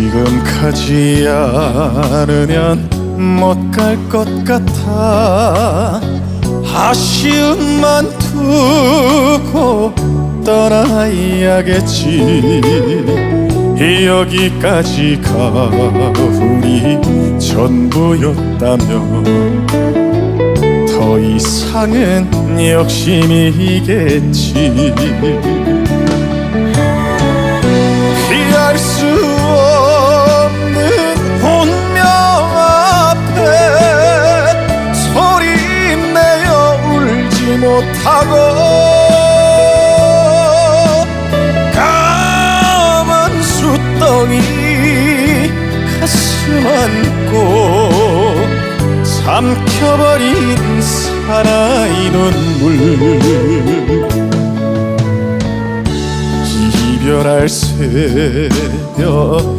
지금 가지 않으면 못 갈 것 같아. 아쉬움만 두고 떠나야겠지. 여기까지가 우리 전부였다면 더 이상은 욕심이겠지. 피할 수 못하고 까만 숫덩이 가슴 안고 삼켜버린 사나이 눈물. 이별할 새벽